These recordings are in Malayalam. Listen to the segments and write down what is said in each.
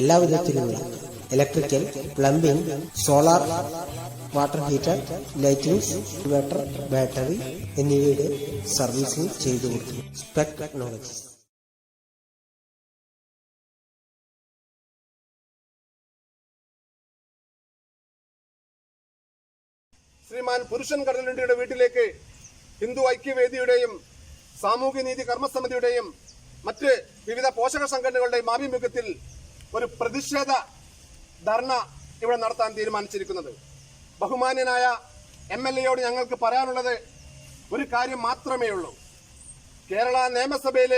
എല്ലാ വിധത്തിലുമുള്ള electrical plumbing solar water heater lighting inverter battery എന്നിവയുടെ സർവീസിംഗ് ചെയ്തു കൊടുക്കുന്നു. സ്പെക് ടെക്നോളജി ശ്രീമാൻ പുരുഷൻ കടലുണ്ടിയുടെ വീട്ടിലേക്ക് ഹിന്ദു ഐക്യവേദിയുടെയും സാമൂഹ്യനീതി കർമ്മസമിതിയുടെയും മറ്റ് വിവിധ പോഷക സംഘടനകളുടെയും ആഭിമുഖ്യത്തിൽ ഒരു പ്രതിഷേധ ധർണ ഇവിടെ നടത്താൻ തീരുമാനിച്ചിരിക്കുന്നത്. ബഹുമാന്യനായ എം എൽ എയോട് ഞങ്ങൾക്ക് പറയാനുള്ളത് ഒരു കാര്യം മാത്രമേ ഉള്ളൂ. കേരള നിയമസഭയിൽ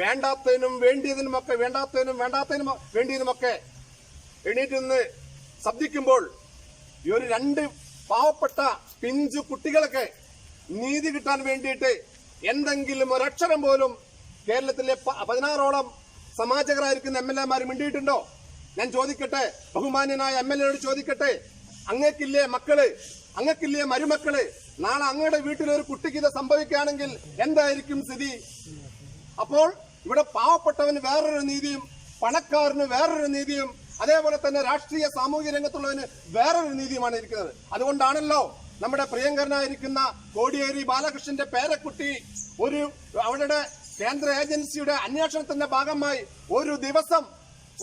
വേണ്ടാത്തതിനും വേണ്ടിയതിനുമൊക്കെ വേണ്ടാത്തതിനും വേണ്ടാത്തതിനും വേണ്ടിയതിനുമൊക്കെ എണീറ്റ് നിന്ന് ശബ്ദിക്കുമ്പോൾ ഈ ഒരു രണ്ട് പാവപ്പെട്ട പിഞ്ചു കുട്ടികളൊക്കെ നീതി കിട്ടാൻ വേണ്ടിയിട്ട് എന്തെങ്കിലും ഒരക്ഷരം പോലും കേരളത്തിലെ പതിനാറോളം സമാജകരായിരിക്കുന്ന എം എൽ എമാർ മിണ്ടിയിട്ടുണ്ടോ? ഞാൻ ചോദിക്കട്ടെ. ബഹുമാന്യനായ എം എൽ എയോട് ചോദിക്കട്ടെ. അങ്ങക്കില്ലേ മക്കൾ? അങ്ങക്കില്ലേ മരുമക്കൾ? നാളെ അങ്ങയുടെ വീട്ടിൽ ഒരു കുട്ടിക്ക് ഇത് സംഭവിക്കുകയാണെങ്കിൽ എന്തായിരിക്കും സ്ഥിതി? അപ്പോൾ ഇവിടെ പാവപ്പെട്ടവന് വേറൊരു നീതിയും പണക്കാരന് വേറൊരു നീതിയും അതേപോലെ തന്നെ രാഷ്ട്രീയ സാമൂഹിക രംഗത്തുള്ളവന് വേറൊരു നീതിയുമാണ് ഇരിക്കുന്നത്. അതുകൊണ്ടാണല്ലോ നമ്മുടെ പ്രിയങ്കരനായിരിക്കുന്ന കോടിയേരി ബാലകൃഷ്ണന്റെ പേരക്കുട്ടി ഒരു അവരുടെ കേന്ദ്ര ഏജൻസിയുടെ അന്വേഷണത്തിന്റെ ഭാഗമായി ഒരു ദിവസം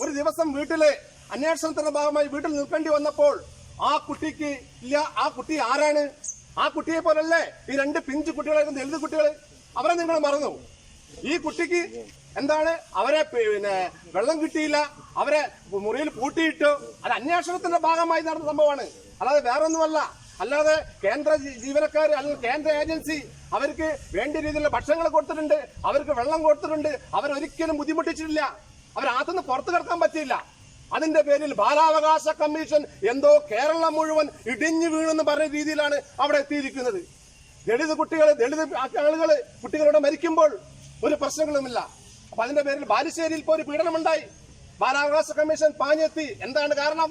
ഒരു ദിവസം വീട്ടിലെ അന്വേഷണത്തിന്റെ ഭാഗമായി വീട്ടിൽ നിൽക്കേണ്ടി വന്നപ്പോൾ ആ കുട്ടിക്ക് ഇല്ല ആ കുട്ടി ആരാണ്? ആ കുട്ടിയെ പോലല്ലേ ഈ രണ്ട് പിഞ്ചു കുട്ടികളായിരുന്നു ദളിത് കുട്ടികൾ അവരെ നിങ്ങൾ മറന്നു. ഈ കുട്ടിക്ക് എന്താണ്? അവരെ പിന്നെ വെള്ളം കിട്ടിയില്ല. അവരെ മുറിയിൽ പൂട്ടിയിട്ടു. അത് അന്വേഷണത്തിന്റെ ഭാഗമായി നടന്ന സംഭവമാണ്. അല്ലാതെ വേറൊന്നുമല്ല. അല്ലാതെ കേന്ദ്ര ജീവനക്കാർ അല്ലെങ്കിൽ കേന്ദ്ര ഏജൻസി അവർക്ക് വേണ്ട രീതിയിലുള്ള ഭക്ഷണങ്ങൾ കൊടുത്തിട്ടുണ്ട് അവർക്ക് വെള്ളം കൊടുത്തിട്ടുണ്ട് അവരൊരിക്കലും ബുദ്ധിമുട്ടിച്ചിട്ടില്ല. അവരാത്തുനിന്ന് പുറത്തു കിടക്കാൻ പറ്റിയില്ല. അതിന്റെ പേരിൽ ബാലാവകാശ കമ്മീഷൻ എന്തോ കേരളം മുഴുവൻ ഇടിഞ്ഞു വീണെന്ന് പറഞ്ഞ രീതിയിലാണ് അവിടെ എത്തിയിരിക്കുന്നത്. ദളിത് കുട്ടികൾ ദളിത് ആളുകൾ കുട്ടികളോട് മരിക്കുമ്പോൾ ഒരു പ്രശ്നങ്ങളുമില്ല. അപ്പൊ അതിന്റെ പേരിൽ ബാലുശ്ശേരിയിൽ ഇപ്പോൾ ഒരു പീഡനമുണ്ടായി. ബാലാവകാശ കമ്മീഷൻ പാഞ്ഞെത്തി. എന്താണ് കാരണം?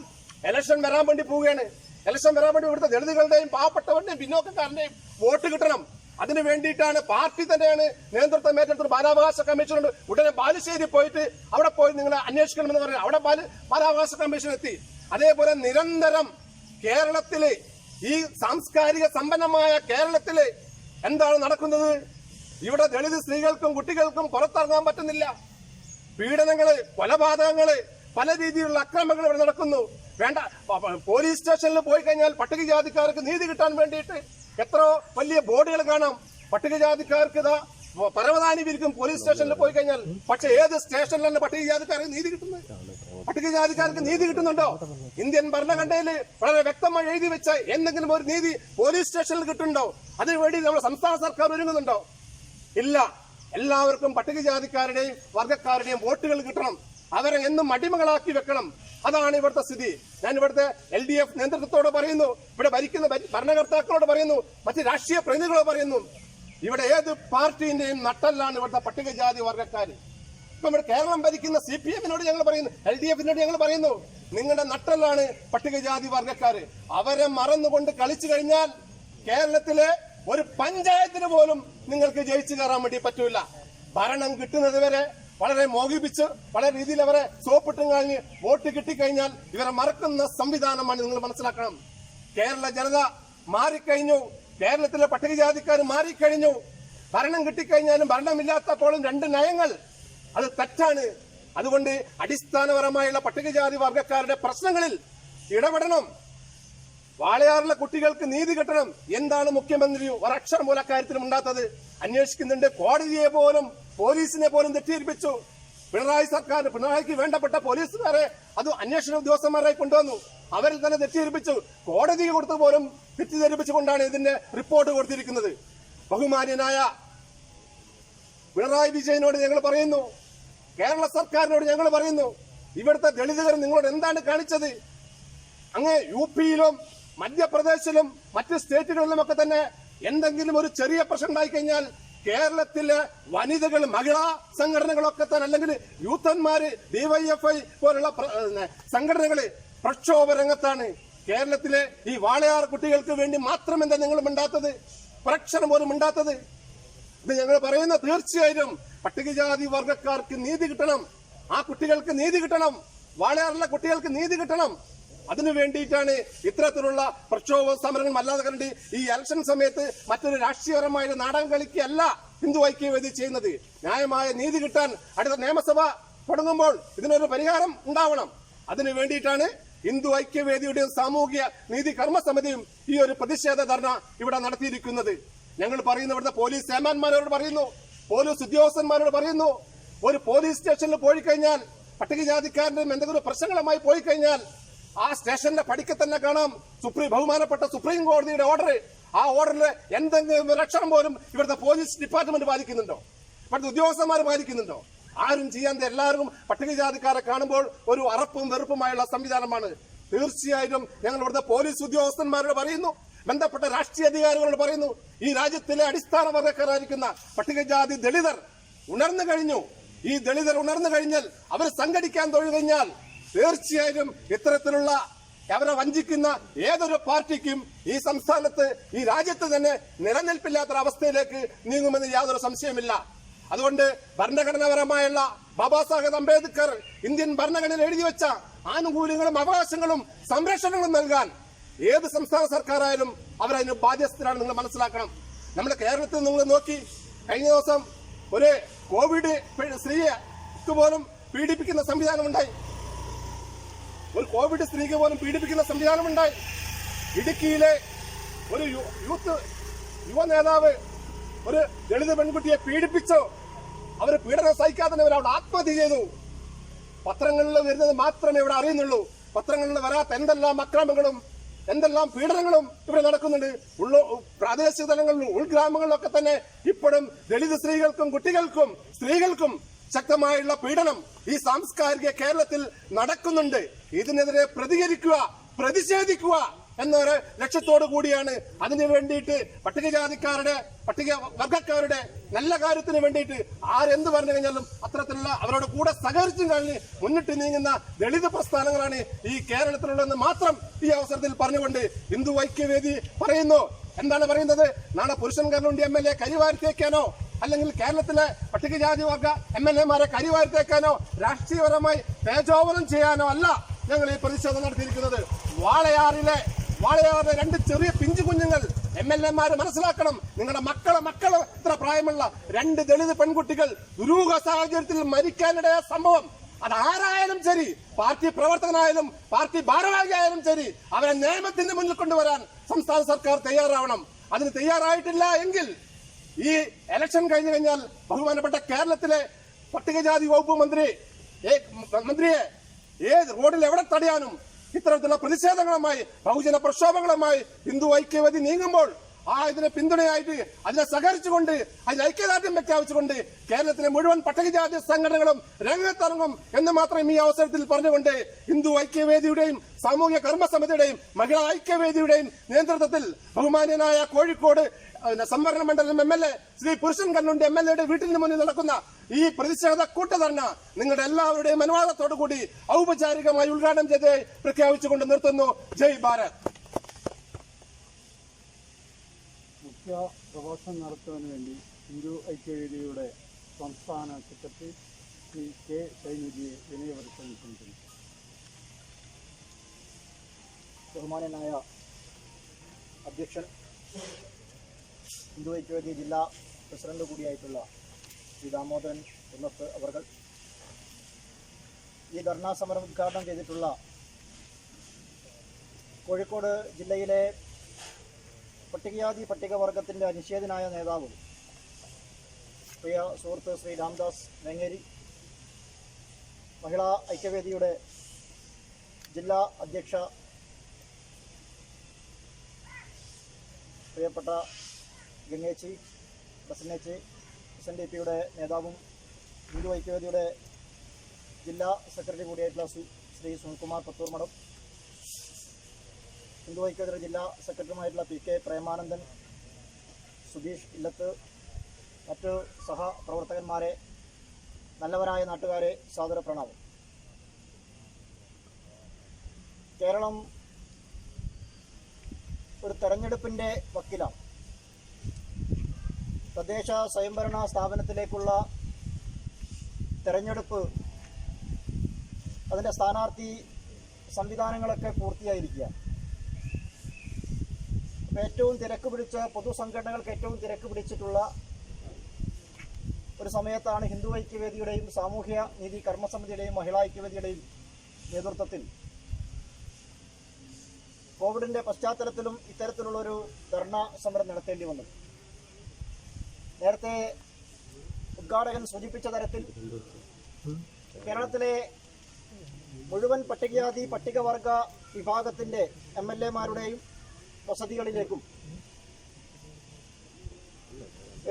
ഇലക്ഷൻ വരാൻ വേണ്ടി പോവുകയാണ്. ഇലക്ഷൻ വരാൻ വേണ്ടി ഇവിടുത്തെ ദളിതുകളുടെയും പാവപ്പെട്ടവരുടെയും പിന്നോക്കക്കാരന്റെയും വോട്ട് കിട്ടണം. അതിനു വേണ്ടിയിട്ടാണ് പാർട്ടി തന്നെയാണ് നേതൃത്വം ഏറ്റെടുത്തത്. ബാലാവകാശ കമ്മീഷനുണ്ട്. ഉടനെ ബാലുശ്ശേരി പോയിട്ട് അവിടെ പോയി നിങ്ങൾ അന്വേഷിക്കണമെന്ന് പറഞ്ഞു അവിടെ ബാല ബാലാവകാശ കമ്മീഷൻ എത്തി അതേപോലെ നിരന്തരം കേരളത്തിൽ ഈ സാംസ്കാരിക സമ്പന്നമായ കേരളത്തിൽ എന്താണ് നടക്കുന്നത്? ഇവിടെ ദളിത് സ്ത്രീകൾക്കും കുട്ടികൾക്കും പുറത്തിറങ്ങാൻ പറ്റുന്നില്ല. പീഡനങ്ങൾ കൊലപാതകങ്ങൾ പല രീതിയിലുള്ള അക്രമങ്ങൾ ഇവിടെ നടക്കുന്നു. വേണ്ട പോലീസ് സ്റ്റേഷനിൽ പോയി കഴിഞ്ഞാൽ പട്ടികജാതിക്കാർക്ക് നീതി കിട്ടാൻ വേണ്ടിയിട്ട് എത്ര വലിയ ബോർഡുകൾ കാണാം. പട്ടികജാതിക്കാർക്ക് ഇതാ പരവതാനി വിരിക്കും പോലീസ് സ്റ്റേഷനിൽ പോയി കഴിഞ്ഞാൽ. പക്ഷെ ഏത് സ്റ്റേഷനിലാണ് പട്ടികജാതിക്കാർക്ക് നീതി കിട്ടുന്നത്? പട്ടികജാതിക്കാർക്ക് നീതി കിട്ടുന്നുണ്ടോ? ഇന്ത്യൻ ഭരണഘടനയിൽ വളരെ വ്യക്തമായി എഴുതി വെച്ച എന്തെങ്കിലും ഒരു നീതി പോലീസ് സ്റ്റേഷനിൽ കിട്ടുന്നുണ്ടോ? അതിനുവേണ്ടി നമ്മുടെ സംസ്ഥാന സർക്കാർ ഒരുങ്ങുന്നുണ്ടോ? ഇല്ല. എല്ലാവർക്കും പട്ടികജാതിക്കാരുടെയും വർഗക്കാരുടെയും വോട്ടുകൾ കിട്ടണം. അവരെ എന്നും അടിമകളാക്കി വെക്കണം. അതാണ് ഇവിടുത്തെ സ്ഥിതി. ഞാൻ ഇവിടുത്തെ എൽ ഡി എഫ് നേതൃത്വത്തോട് പറയുന്നു. ഇവിടെ ഭരിക്കുന്ന ഭരി- ഭരണകർത്താക്കളോട് പറയുന്നു. മറ്റ് രാഷ്ട്രീയ പ്രതിനിധികളോട് പറയുന്നു. ഇവിടെ ഏത് പാർട്ടിന്റെയും നട്ടല്ലാണ് ഇവിടുത്തെ പട്ടികജാതി വർഗക്കാർ. ഇപ്പൊ ഇവിടെ കേരളം ഭരിക്കുന്ന സി പി എമ്മിനോട് ഞങ്ങൾ പറയുന്നു. എൽ ഡി എഫിനോട് ഞങ്ങൾ പറയുന്നു. നിങ്ങളുടെ നട്ടല്ലാണ് പട്ടികജാതി വർഗക്കാര് അവരെ മറന്നുകൊണ്ട് കളിച്ചു കഴിഞ്ഞാൽ കേരളത്തിലെ ഒരു പഞ്ചായത്തിന് പോലും നിങ്ങൾക്ക് ജയിച്ചു കയറാൻ വേണ്ടി പറ്റൂല. ഭരണം കിട്ടുന്നത് വരെ വളരെ മോഹിപ്പിച്ച് പല രീതിയിൽ അവരെ സോപ്പിട്ടും കഴിഞ്ഞ് വോട്ട് കിട്ടിക്കഴിഞ്ഞാൽ ഇവരെ മറക്കുന്ന സംവിധാനമാണ് നിങ്ങൾ മനസ്സിലാക്കണം. കേരള ജനത മാറിക്കഴിഞ്ഞു. കേരളത്തിലെ പട്ടികജാതിക്കാർ മാറിക്കഴിഞ്ഞു. ഭരണം കിട്ടിക്കഴിഞ്ഞാലും ഭരണമില്ലാത്തപ്പോഴും രണ്ട് നയങ്ങൾ. അത് തെറ്റാണ്. അതുകൊണ്ട് അടിസ്ഥാനപരമായുള്ള പട്ടികജാതി വർഗക്കാരുടെ പ്രശ്നങ്ങളിൽ ഇടപെടണം. വാളയാറിലെ കുട്ടികൾക്ക് നീതി കിട്ടണം. എന്താണ് മുഖ്യമന്ത്രി ഒരക്ഷരം പോലെ അക്കാര്യത്തിലും ഉണ്ടാത്തത്? അന്വേഷിക്കുന്നുണ്ട് കോടതിയെ പോലും പോലീസിനെ പോലും തെറ്റിദ്ധരിപ്പിച്ചു. പിണറായി സർക്കാർ പിണറായിക്ക് വേണ്ടപ്പെട്ട പോലീസുകാരെ അത് അന്വേഷണ ഉദ്യോഗസ്ഥന്മാരായി കൊണ്ടുവന്നു. അവരിൽ തന്നെ തെറ്റിദ്ധരിപ്പിച്ചു. കോടതി കൊടുത്തു പോലും തെറ്റിദ്ധരിപ്പിച്ചുകൊണ്ടാണ് ഇതിന്റെ റിപ്പോർട്ട് കൊടുത്തിരിക്കുന്നത്. ബഹുമാന്യനായ പിണറായി വിജയനോട് ഞങ്ങൾ പറയുന്നു. കേരള സർക്കാരിനോട് ഞങ്ങൾ പറയുന്നു. ഇവിടുത്തെ ദളിതകർ നിങ്ങളോട് എന്താണ് കാണിച്ചത്? അങ്ങ് യു പിയിലും മധ്യപ്രദേശിലും മറ്റ് സ്റ്റേറ്റുകളിലും ഒക്കെ തന്നെ എന്തെങ്കിലും ഒരു ചെറിയ പ്രശ്നം ഉണ്ടായി കഴിഞ്ഞാൽ കേരളത്തിലെ വനിതകൾ മഹിളാ സംഘടനകളൊക്കെ തന്നെ അല്ലെങ്കിൽ യൂത്തന്മാര് ഡിവൈഎഫ്ഐ പോലുള്ള സംഘടനകൾ പ്രക്ഷോഭ രംഗത്താണ് കേരളത്തിലെ ഈ വാളയാർ കുട്ടികൾക്ക് വേണ്ടി മാത്രം എന്താ നിങ്ങൾ മിണ്ടാത്തത്? പ്രക്ഷണം പോലും മിണ്ടാത്തത്? ഇത് ഞങ്ങൾ പറയുന്ന തീർച്ചയായും പട്ടികജാതി വർഗക്കാർക്ക് നീതി കിട്ടണം. ആ കുട്ടികൾക്ക് നീതി കിട്ടണം. വാളയാറിലെ കുട്ടികൾക്ക് നീതി കിട്ടണം. അതിനു വേണ്ടിയിട്ടാണ് ഇത്തരത്തിലുള്ള പ്രക്ഷോഭ സമരങ്ങൾ അല്ലാതെ കണ്ട് ഈ ഇലക്ഷൻ സമയത്ത് മറ്റൊരു രാഷ്ട്രീയപരമായ നാടകം കളിക്കുകയല്ല ഹിന്ദു ഐക്യവേദി ചെയ്യുന്നത്. ന്യായമായ നീതി കിട്ടാൻ അടുത്ത നിയമസഭ തുടങ്ങുമ്പോൾ ഇതിനൊരു പരിഹാരം ഉണ്ടാവണം. അതിനു വേണ്ടിയിട്ടാണ് ഹിന്ദു ഐക്യവേദിയുടെയും സാമൂഹിക നീതി കർമ്മ കർമ്മസമിതിയും ഈ ഒരു പ്രതിഷേധ ധർണ ഇവിടെ നടത്തിയിരിക്കുന്നത്. ഞങ്ങൾ പറയുന്ന ഇവിടുത്തെ പോലീസ് സേമാന്മാരോട് പറയുന്നു പോലീസ് ഉദ്യോഗസ്ഥന്മാരോട് പറയുന്നു. ഒരു പോലീസ് സ്റ്റേഷനിൽ പോയി കഴിഞ്ഞാൽ പട്ടികജാതിക്കാരനും എന്തെങ്കിലും പ്രശ്നങ്ങളുമായി പോയി കഴിഞ്ഞാൽ ആ സ്റ്റേഷന്റെ പടിക്ക് തന്നെ കാണാം സുപ്രീം ബഹുമാനപ്പെട്ട സുപ്രീം കോടതിയുടെ ഓർഡർ ആ ഓർഡറിൽ എന്തെങ്കിലും ലക്ഷണം പോലും ഇവിടുത്തെ പോലീസ് ഡിപ്പാർട്ട്മെന്റ് പാലിക്കുന്നുണ്ടോ? ഇവിടുത്തെ ഉദ്യോഗസ്ഥന്മാർ പാലിക്കുന്നുണ്ടോ? ആരും ചെയ്യാൻ എല്ലാവർക്കും പട്ടികജാതിക്കാരെ കാണുമ്പോൾ ഒരു അറപ്പും വെറുപ്പുമായുള്ള സംവിധാനമാണ്. തീർച്ചയായിട്ടും ഞങ്ങൾ ഇവിടുത്തെ പോലീസ് ഉദ്യോഗസ്ഥന്മാരോട് പറയുന്നു. ബന്ധപ്പെട്ട രാഷ്ട്രീയ അധികാരികളോട് പറയുന്നു. ഈ രാജ്യത്തിലെ അടിസ്ഥാന വർഗക്കാരായിരിക്കുന്ന പട്ടികജാതി ദളിതർ ഉണർന്നു കഴിഞ്ഞു. ഈ ദളിതർ ഉണർന്നു കഴിഞ്ഞാൽ അവർ സംഘടിക്കാൻ തുടങ്ങിക്കഴിഞ്ഞാൽ തീർച്ചയായും ഇത്തരത്തിലുള്ള അവരെ വഞ്ചിക്കുന്ന ഏതൊരു പാർട്ടിക്കും ഈ സംസ്ഥാനത്ത് ഈ രാജ്യത്ത് തന്നെ നിലനിൽപ്പില്ലാത്തൊരവസ്ഥയിലേക്ക് നീങ്ങുമെന്ന് യാതൊരു സംശയമില്ല അതുകൊണ്ട് ഭരണഘടനാപരമായുള്ള ബാബാ സാഹേബ് അംബേദ്കർ ഇന്ത്യൻ ഭരണഘടനയിൽ എഴുതി വെച്ച ആനുകൂല്യങ്ങളും അവകാശങ്ങളും സംരക്ഷണങ്ങളും നൽകാൻ ഏത് സംസ്ഥാന സർക്കാരായാലും അവരതിന് ബാധ്യസ്ഥരാണ് നിങ്ങൾ മനസ്സിലാക്കണം. നമ്മുടെ കേരളത്തിൽ നിങ്ങൾ നോക്കി കഴിഞ്ഞ ദിവസം ഒരു കോവിഡ് സ്ത്രീയെ പോലും പീഡിപ്പിക്കുന്ന സംവിധാനം ഉണ്ടായി ഒരു കോവിഡ് സ്ത്രീക്ക് പോലും പീഡിപ്പിക്കുന്ന സംവിധാനം ഉണ്ടായി ഇടുക്കിയിലെ ഒരു യൂത്ത് യുവ നേതാവ് ഒരു ദളിത് പെൺകുട്ടിയെ പീഡിപ്പിച്ചു. അവർ പീഡനം സഹിക്കാതെ അവർ അവിടെ ആത്മഹത്യ ചെയ്തു. പത്രങ്ങളിൽ വരുന്നത് മാത്രമേ ഇവിടെ അറിയുന്നുള്ളൂ. പത്രങ്ങളിൽ വരാത്ത എന്തെല്ലാം അക്രമങ്ങളും എന്തെല്ലാം പീഡനങ്ങളും ഇവിടെ നടക്കുന്നുണ്ട്. ഉള്ള പ്രാദേശിക തലങ്ങളിലും ഉൾഗ്രാമങ്ങളിലൊക്കെ തന്നെ ഇപ്പോഴും ദളിത് സ്ത്രീകൾക്കും കുട്ടികൾക്കും സ്ത്രീകൾക്കും ശക്തമായുള്ള പീഡനം ഈ സാംസ്കാരിക കേരളത്തിൽ നടക്കുന്നുണ്ട്. ഇതിനെതിരെ പ്രതികരിക്കുക പ്രതിഷേധിക്കുക എന്നൊരു ലക്ഷ്യത്തോടു കൂടിയാണ് അതിനു വേണ്ടിയിട്ട് പട്ടികജാതിക്കാരുടെ പട്ടിക വർഗക്കാരുടെ നല്ല കാര്യത്തിന് വേണ്ടിയിട്ട് ആരെന്ത് പറഞ്ഞു കഴിഞ്ഞാലും അത്തരത്തിലുള്ള അവരോട് കൂടെ സഹകരിച്ചും കഴിഞ്ഞ് മുന്നിട്ട് നീങ്ങുന്ന ദളിത് പ്രസ്ഥാനങ്ങളാണ് ഈ കേരളത്തിലുള്ളതെന്ന് മാത്രം ഈ അവസരത്തിൽ പറഞ്ഞുകൊണ്ട് ഹിന്ദു ഐക്യവേദി പറയുന്നു. എന്താണ് പറയുന്നത്? നാളെ പുരുഷൻ കരുണ്ടി എം എൽ എ കരിവാരിത്തേക്കാനോ അല്ലെങ്കിൽ കേരളത്തിലെ പട്ടികജാതി വർഗ എം എൽ എമാരെ കരിവാരിത്തേക്കാനോ രാഷ്ട്രീയപരമായി പേജോപനം ചെയ്യാനോ അല്ല ഞങ്ങൾ ഈ പ്രതിഷേധം നടത്തിയിരിക്കുന്നത്. വാളയാറിലെ വാളയാറിലെ രണ്ട് ചെറിയ പിഞ്ചു കുഞ്ഞുങ്ങൾ എം എൽ എമാർ മനസ്സിലാക്കണം. നിങ്ങളുടെ മക്കളെ മക്കളെ ഇത്ര പ്രായമുള്ള രണ്ട് ദളിത് പെൺകുട്ടികൾ ദുരൂഹ സാഹചര്യത്തിൽ മരിക്കാനിടയ സംഭവം. അത് ആരായാലും ശരി. പാർട്ടി പ്രവർത്തകനായാലും പാർട്ടി ഭാരവാഹിയായാലും ശരി. അവരെ നിയമത്തിന്റെ മുന്നിൽ കൊണ്ടുവരാൻ സംസ്ഥാന സർക്കാർ തയ്യാറാവണം. അതിന് തയ്യാറായിട്ടില്ല എങ്കിൽ ഈ എലക്ഷൻ കഴിഞ്ഞു കഴിഞ്ഞാൽ ബഹുമാനപ്പെട്ട കേരളത്തിലെ പട്ടികജാതി വകുപ്പ് മന്ത്രി മന്ത്രിയെ ഏത് റോഡിൽ എവിടെ തടയാനും ഇത്തരത്തിലുള്ള പ്രതിഷേധങ്ങളുമായി ബഹുജന പ്രക്ഷോഭങ്ങളുമായി ഹിന്ദു ഐക്യവതി നീങ്ങുമ്പോൾ ആ ഇതിനെ പിന്തുണയായിട്ട് അതിനെ സഹകരിച്ചുകൊണ്ട് അതിന് ഐക്യദാർഢ്യം പ്രഖ്യാപിച്ചുകൊണ്ട് കേരളത്തിലെ മുഴുവൻ പട്ടികജാതി സംഘടനകളും രംഗത്തിറങ്ങും എന്ന് മാത്രം ഈ അവസരത്തിൽ പറഞ്ഞുകൊണ്ട് ഹിന്ദു ഐക്യവേദിയുടെയും സാമൂഹ്യ കർമ്മസമിതിയുടെയും മഹിളാ ഐക്യവേദിയുടെയും നേതൃത്വത്തിൽ ബഹുമാന്യനായ കോഴിക്കോട് സംവരണ മണ്ഡലം എം എൽ എ ശ്രീ പുരുഷൻ കണ്ണുണ്ട് എം എൽ എയുടെ വീട്ടിന് മുന്നിൽ നടക്കുന്ന ഈ പ്രതിഷേധ കൂട്ടധർണ നിങ്ങളുടെ എല്ലാവരുടെയും അനുവാദത്തോടു കൂടി ഔപചാരികമായി ഉദ്ഘാടനം ചെയ്ത് പ്രഖ്യാപിച്ചുകൊണ്ട് നിർത്തുന്നു. ജയ് ഭാരത്. മുഖ്യ പ്രഭാഷണം നടത്തുന്നതിന് വേണ്ടി ഹിന്ദു ഐക്യവേദിയുടെ സംസ്ഥാന സെക്രട്ടറി ശ്രീ കെ സൈനുജിയെ വിനയപരിശ്രമം ക്ഷണിക്കുന്നു ബഹുമാനനായ അധ്യക്ഷൻ ഹിന്ദു ഐക്യവേദി ജില്ലാ പ്രസിഡന്റ് കൂടിയായിട്ടുള്ള ശ്രീ ദാമോദരൻ എം അവർ ഈ ധർണാ സമരം ഉദ്ഘാടനം ചെയ്തിട്ടുള്ള കോഴിക്കോട് ജില്ലയിലെ പട്ടികജാതി പട്ടികവർഗത്തിന്റെ നിഷേധനായ നേതാവും പ്രിയ സുഹൃത്ത് ശ്രീ രാംദാസ് നെങ്ങേരി മഹിളാ ഐക്യവേദിയുടെ ജില്ലാ അധ്യക്ഷ പ്രിയപ്പെട്ട ഗംഗേച്ചി പ്രസന്നേച്ചി എസ് എൻ ഡി പിയുടെ നേതാവും ഹിന്ദു ഐക്യവേദിയുടെ ജില്ലാ സെക്രട്ടറി കൂടിയായിട്ടുള്ള ശ്രീ സുനിൽകുമാർ പത്തൂർ മഠം. ഹിന്ദു ഐക്യവേദിയുടെ ജില്ലാ സെക്രട്ടറിയുമായിട്ടുള്ള പി കെ പ്രേമാനന്ദൻ സുധീഷ് ഇല്ലത്ത് മറ്റ് സഹപ്രവർത്തകന്മാരെ നല്ലവരായ നാട്ടുകാരെ സാദര പ്രണാമം. കേരളം ഒരു തെരഞ്ഞെടുപ്പിന്റെ വക്കിലാണ്. തദ്ദേശ സ്വയംഭരണ സ്ഥാപനത്തിലേക്കുള്ള തെരഞ്ഞെടുപ്പ് അതിന്റെ സ്ഥാനാർത്ഥി സംവിധാനങ്ങളൊക്കെ പൂർത്തിയായിരിക്കുക. അപ്പോൾ ഏറ്റവും തിരക്ക് പിടിച്ച പൊതുസംഘടനകൾക്ക് ഏറ്റവും തിരക്ക് പിടിച്ചിട്ടുള്ള ഒരു സമയത്താണ് ഹിന്ദു ഐക്യവേദിയുടെയും സാമൂഹ്യ നീതി കർമ്മസമിതിയുടെയും മഹിളാ ഐക്യവേദിയുടെയും നേതൃത്വത്തിൽ കോവിഡിന്റെ പശ്ചാത്തലത്തിലും ഇത്തരത്തിലുള്ളൊരു ധർണ സമരം നടത്തേണ്ടി വന്നു നേരത്തെ ഉദ്ഘാടകൻ സൂചിപ്പിച്ച തരത്തിൽ കേരളത്തിലെ മുഴുവൻ പട്ടികജാതി പട്ടികവർഗ വിഭാഗത്തിന്റെ എം എൽ എമാരുടെയും വസതികളിലേക്കും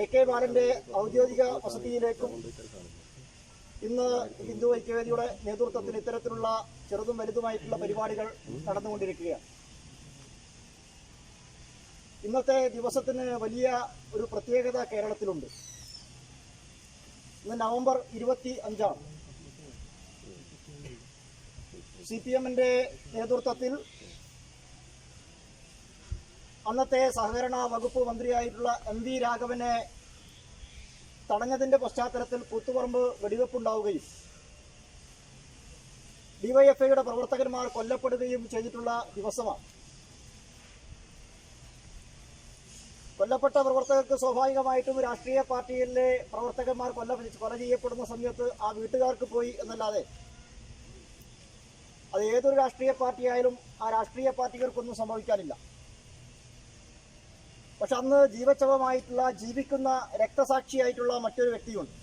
എ കെ ബാലന്റെ ഔദ്യോഗിക വസതിയിലേക്കും ഇന്ന് ഹിന്ദു ഐക്യവേദിയുടെ നേതൃത്വത്തിൽ ഇത്തരത്തിലുള്ള ചെറുതും വലുതുമായിട്ടുള്ള പരിപാടികൾ നടന്നുകൊണ്ടിരിക്കുകയാണ്. ഇന്നത്തെ ദിവസത്തിന് വലിയ ഒരു പ്രത്യേകത കേരളത്തിലുണ്ട്. ഇന്ന് നവംബർ ഇരുപത്തി അഞ്ചാണ് സി പി എമ്മിന്റെ നേതൃത്വത്തിൽ അന്നത്തെ സഹകരണ വകുപ്പ് മന്ത്രിയായിട്ടുള്ള എം വി രാഘവനെ തടഞ്ഞതിന്റെ പശ്ചാത്തലത്തിൽ കൂത്തുപറമ്പ് വെടിവെപ്പുണ്ടാവുകയും ഡിവൈഎഫ്ഐയുടെ പ്രവർത്തകന്മാർ കൊല്ലപ്പെടുകയും ചെയ്തിട്ടുള്ള ദിവസമാണ്. കൊല്ലപ്പെട്ട പ്രവർത്തകർക്ക് സ്വാഭാവികമായിട്ടും രാഷ്ട്രീയ പാർട്ടിയിലെ പ്രവർത്തകന്മാർ കൊല്ല കൊല ചെയ്യപ്പെടുന്ന സമയത്ത് ആ വീട്ടുകാർക്ക് പോയി എന്നല്ലാതെ അത് ഏതൊരു രാഷ്ട്രീയ പാർട്ടിയായാലും ആ രാഷ്ട്രീയ പാർട്ടികൾക്കൊന്നും സംഭവിക്കാനില്ല. പക്ഷെ അന്ന് ജീവച്ഛവമായിട്ടുള്ള ജീവിക്കുന്ന രക്തസാക്ഷിയായിട്ടുള്ള മറ്റൊരു വ്യക്തിയുണ്ട്.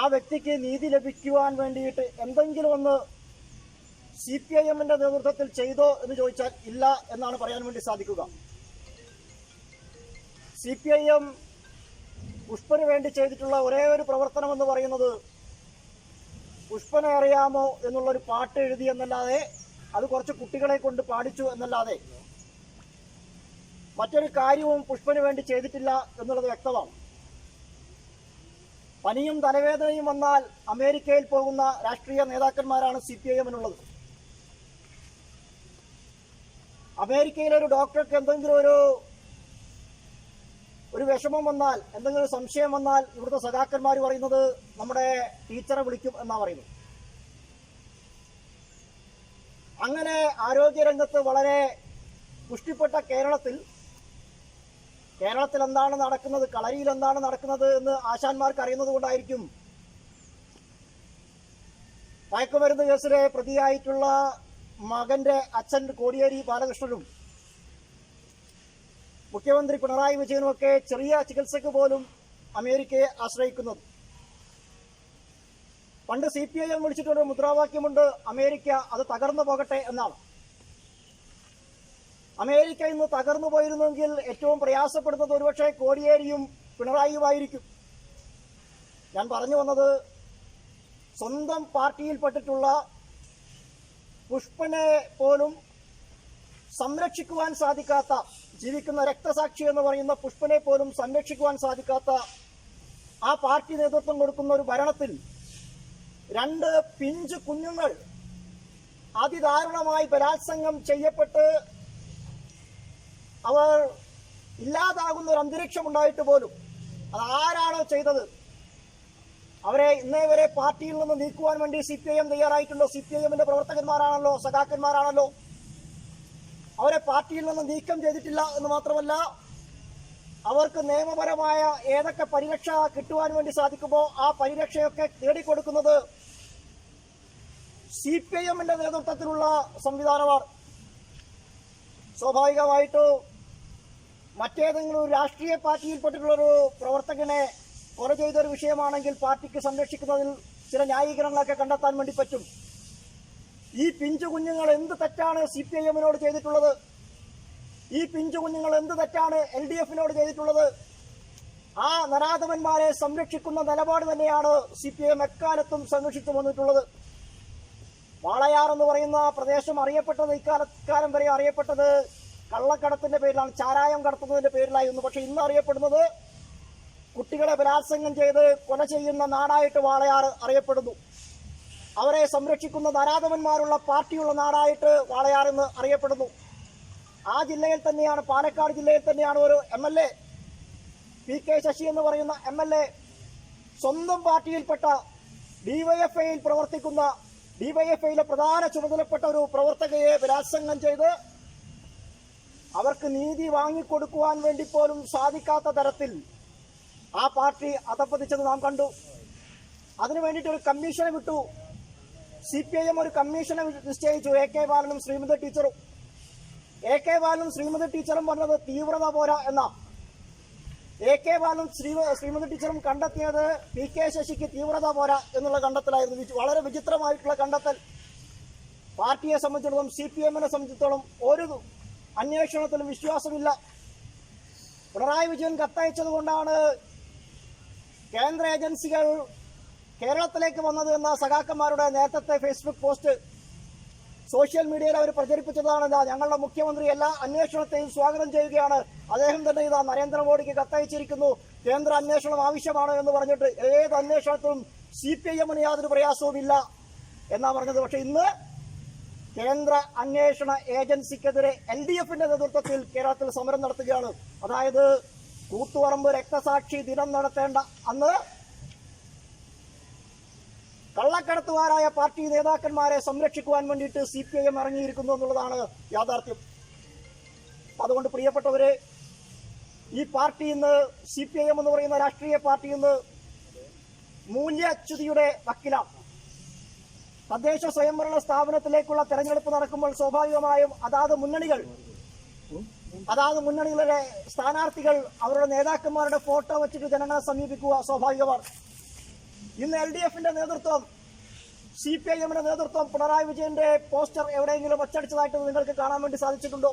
ആ വ്യക്തിക്ക് നീതി ലഭിക്കുവാൻ വേണ്ടിയിട്ട് എന്തെങ്കിലും ഒന്ന് സി പി ഐ എമ്മിന്റെ നേതൃത്വത്തിൽ ചെയ്തോ എന്ന് ചോദിച്ചാൽ ഇല്ല എന്നാണ് പറയാൻ വേണ്ടി സാധിക്കുക. സി പി ഐ എം പുഷ്പന് വേണ്ടി ചെയ്തിട്ടുള്ള ഒരേ ഒരു പ്രവർത്തനം എന്ന് പറയുന്നത് പുഷ്പനെ അറിയാമോ എന്നുള്ളൊരു പാട്ട് എഴുതി എന്നല്ലാതെ അത് കുറച്ച് കുട്ടികളെ കൊണ്ട് പാടിച്ചു എന്നല്ലാതെ മറ്റൊരു കാര്യവും പുഷ്പന് വേണ്ടി ചെയ്തിട്ടില്ല എന്നുള്ളത് വ്യക്തമാണ്. പനിയും തലവേദനയും വന്നാൽ അമേരിക്കയിൽ പോകുന്ന രാഷ്ട്രീയ നേതാക്കന്മാരാണ് സി പി ഐ എമ്മിനുള്ളത് ഒരു ഡോക്ടർക്ക് എന്തെങ്കിലും ഒരു ഒരു വിഷമം വന്നാൽ എന്തെങ്കിലും സംശയം വന്നാൽ ഇവിടുത്തെ സഖാക്കന്മാർ പറയുന്നത് നമ്മുടെ ടീച്ചറെ വിളിക്കും എന്നാ പറയുന്നത്. അങ്ങനെ ആരോഗ്യരംഗത്ത് വളരെ പുഷ്ടിപ്പെട്ട കേരളത്തിൽ കേരളത്തിൽ എന്താണ് നടക്കുന്നത് കളരിയിൽ എന്താണ് നടക്കുന്നത് എന്ന് ആശാന്മാർക്ക് അറിയുന്നത് കൊണ്ടായിരിക്കും മയക്കുമരുന്ന് കേസിലെ പ്രതിയായിട്ടുള്ള മകന്റെ അച്ഛൻ കോടിയേരി ബാലകൃഷ്ണനും മുഖ്യമന്ത്രി പിണറായി വിജയനുമൊക്കെ ചെറിയ ചികിത്സയ്ക്ക് പോലും അമേരിക്കയെ ആശ്രയിക്കുന്നത് പണ്ട് സി പി ഐ എം വിളിച്ചിട്ടൊരു മുദ്രാവാക്യമുണ്ട് അമേരിക്ക അത് തകർന്നു പോകട്ടെ എന്നാണ്. അമേരിക്ക ഇന്ന് തകർന്നു പോയിരുന്നെങ്കിൽ ഏറ്റവും പ്രയാസപ്പെടുന്നത് ഒരുപക്ഷെ കോടിയേരിയും പിണറായിയുമായിരിക്കും. ഞാൻ പറഞ്ഞു വന്നത് സ്വന്തം പാർട്ടിയിൽപ്പെട്ടിട്ടുള്ള പുഷ്പനെ പോലും സംരക്ഷിക്കുവാൻ സാധിക്കാത്ത ജീവിക്കുന്ന രക്തസാക്ഷി എന്ന് പറയുന്ന പുഷ്പനെ പോലും സംരക്ഷിക്കുവാൻ സാധിക്കാത്ത ആ പാർട്ടി നേതൃത്വം കൊടുക്കുന്ന ഒരു ഭരണത്തിൽ രണ്ട് പിഞ്ച് കുഞ്ഞുങ്ങൾ അതിദാരുണമായി ബലാത്സംഗം ചെയ്യപ്പെട്ട് അവർ ഇല്ലാതാകുന്ന ഒരു അന്തരീക്ഷം ഉണ്ടായിട്ട് പോലും അത് ആരാണോ ചെയ്തത്? അവരെ ഇന്നേ വരെ പാർട്ടിയിൽ നിന്ന് നീക്കുവാൻ വേണ്ടി സി പി ഐ എം തയ്യാറായിട്ടുണ്ടോ? സി പി ഐ എമ്മിന്റെ പ്രവർത്തകന്മാരാണല്ലോ? സഖാക്കന്മാരാണല്ലോ? അവരെ പാർട്ടിയിൽ നിന്ന് നീക്കം ചെയ്തിട്ടില്ല എന്ന് മാത്രമല്ല അവർക്ക് നിയമപരമായ ഏതൊക്കെ പരിരക്ഷ കിട്ടുവാൻ വേണ്ടി സാധിക്കുമോ ആ പരിരക്ഷയൊക്കെ നേടിക്കൊടുക്കുന്നത് സി പി ഐ എമ്മിന്റെ നേതൃത്വത്തിലുള്ള സംവിധാനമാണ്. സ്വാഭാവികമായിട്ട് മറ്റേതെങ്കിലും ഒരു രാഷ്ട്രീയ പാർട്ടിയിൽപ്പെട്ടിട്ടുള്ള ഒരു പ്രവർത്തകനെ കൊല ചെയ്തൊരു വിഷയമാണെങ്കിൽ പാർട്ടിക്ക് സംരക്ഷിക്കുന്നതിൽ ചില ന്യായീകരണങ്ങളൊക്കെ കണ്ടെത്താൻ വേണ്ടി പറ്റും. ഈ പിഞ്ചു കുഞ്ഞുങ്ങൾ എന്ത് തെറ്റാണ് സി പി ഐ എമ്മിനോട് ചെയ്തിട്ടുള്ളത്? ഈ പിഞ്ചു കുഞ്ഞുങ്ങൾ എന്ത് തെറ്റാണ് എൽ ഡി എഫിനോട് ചെയ്തിട്ടുള്ളത്? ആ നരാധവന്മാരെ സംരക്ഷിക്കുന്ന നിലപാട് തന്നെയാണ് സി പി എം എക്കാലത്തും സംരക്ഷിച്ചു വന്നിട്ടുള്ളത്. വാളയാർ എന്ന് പറയുന്ന പ്രദേശം അറിയപ്പെട്ടത് ഇക്കാലക്കാലം വരെ അറിയപ്പെട്ടത് കള്ളക്കടത്തിന്റെ പേരിലാണ് ചാരായം കടത്തുന്നതിന്റെ പേരിലായിരുന്നു. പക്ഷെ ഇന്ന് അറിയപ്പെടുന്നത് കുട്ടികളെ ബലാത്സംഗം ചെയ്ത് കൊല ചെയ്യുന്ന നാടായിട്ട് വാളയാർ അറിയപ്പെടുന്നു. അവരെ സംരക്ഷിക്കുന്ന നരാധവന്മാരുള്ള പാർട്ടിയുള്ള നാടായിട്ട് വാളയാർ എന്ന് അറിയപ്പെടുന്നു. ആ ജില്ലയിൽ തന്നെയാണ് പാലക്കാട് ജില്ലയിൽ തന്നെയാണ് ഒരു M L A P K Sasi എന്ന് പറയുന്ന എം എൽ എ സ്വന്തം പാർട്ടിയിൽപ്പെട്ട ഡിവൈഎഫ്ഐയിൽ പ്രവർത്തിക്കുന്ന ഡിവൈഎഫ്ഐയിലെ പ്രധാന ചുമതലപ്പെട്ട ഒരു പ്രവർത്തകയെ ബലാത്സംഗം ചെയ്ത് അവർക്ക് നീതി വാങ്ങിക്കൊടുക്കുവാൻ വേണ്ടി പോലും സാധിക്കാത്ത തരത്തിൽ ആ പാർട്ടി അധപ്പതിച്ചത് നാം കണ്ടു. അതിനു വേണ്ടിയിട്ട് ഒരു കമ്മീഷനെ വിട്ടു. സി പി ഐ എം ഒരു കമ്മീഷനെ നിശ്ചയിച്ചു. എ കെ ബാലനും ശ്രീമതി ടീച്ചറും. എ കെ ബാലനും ശ്രീമതി ടീച്ചറും പറഞ്ഞത് തീവ്രത പോരാ എന്ന. എ കെ ബാലനും ശ്രീ ശ്രീമതി ടീച്ചറും കണ്ടെത്തിയത് പി കെ ശശിക്ക് തീവ്രത പോരാ എന്നുള്ള കണ്ടെത്തലായിരുന്നു. വളരെ വിചിത്രമായിട്ടുള്ള കണ്ടെത്തൽ. പാർട്ടിയെ സംബന്ധിച്ചിടത്തോളം സി പി എമ്മിനെ സംബന്ധിച്ചിടത്തോളം ഒരു അന്വേഷണത്തിലും വിശ്വാസമില്ല. പിണറായി വിജയൻ കത്തയച്ചത് കൊണ്ടാണ് കേന്ദ്ര ഏജൻസികൾ കേരളത്തിലേക്ക് വന്നത് എന്ന സഖാക്കന്മാരുടെ നേരത്തെ ഫേസ്ബുക്ക് പോസ്റ്റ് സോഷ്യൽ മീഡിയയിൽ അവർ പ്രചരിപ്പിച്ചതാണ് ഇതാ ഞങ്ങളുടെ മുഖ്യമന്ത്രി എല്ലാ അന്വേഷണത്തെയും സ്വാഗതം ചെയ്യുകയാണ്. അദ്ദേഹം തന്നെ ഇതാ നരേന്ദ്രമോദിക്ക് കത്തയച്ചിരിക്കുന്നു. കേന്ദ്ര അന്വേഷണം ആവശ്യമാണ് എന്ന് പറഞ്ഞിട്ട് ഏത് അന്വേഷണത്തിലും സി പി ഐ എമ്മിന് യാതൊരു പ്രയാസവുമില്ല എന്നാ പറഞ്ഞത്. പക്ഷെ ഇന്ന് കേന്ദ്ര അന്വേഷണ ഏജൻസിക്കെതിരെ എൽ ഡി എഫിന്റെ നേതൃത്വത്തിൽ കേരളത്തിൽ സമരം നടത്തുകയാണ്. അതായത് കൂത്തുപറമ്പ് രക്തസാക്ഷി ദിനം നടത്തേണ്ട അന്ന് കള്ളക്കടത്തുകാരായ പാർട്ടി നേതാക്കന്മാരെ സംരക്ഷിക്കുവാൻ വേണ്ടിയിട്ട് സി പി ഐ എം ഇറങ്ങിയിരിക്കുന്നു എന്നുള്ളതാണ് യാഥാർത്ഥ്യം. അതുകൊണ്ട് പ്രിയപ്പെട്ടവരെ ഈ പാർട്ടി ഇന്ന് സി പി ഐ എം എന്ന് പറയുന്ന രാഷ്ട്രീയ പാർട്ടി ഇന്ന് മൂല്യച്യുതിയുടെ വക്കിലാണ്. തദ്ദേശ സ്വയംഭരണ സ്ഥാപനത്തിലേക്കുള്ള തെരഞ്ഞെടുപ്പ് നടക്കുമ്പോൾ സ്വാഭാവികമായും അതാത് മുന്നണികൾ അതാത് മുന്നണികളുടെ സ്ഥാനാർത്ഥികൾ അവരുടെ നേതാക്കന്മാരുടെ ഫോട്ടോ വെച്ചിട്ട് ജനങ്ങളെ സമീപിക്കുക സ്വാഭാവികമാണ്. ഇന്ന് എൽ ഡി എഫിന്റെ നേതൃത്വം സി പി ഐ എമ്മിന്റെ നേതൃത്വം പിണറായി വിജയന്റെ പോസ്റ്റർ എവിടെയെങ്കിലും അച്ചടിച്ചതായിട്ട് നിങ്ങൾക്ക് കാണാൻ വേണ്ടി സാധിച്ചിട്ടുണ്ടോ?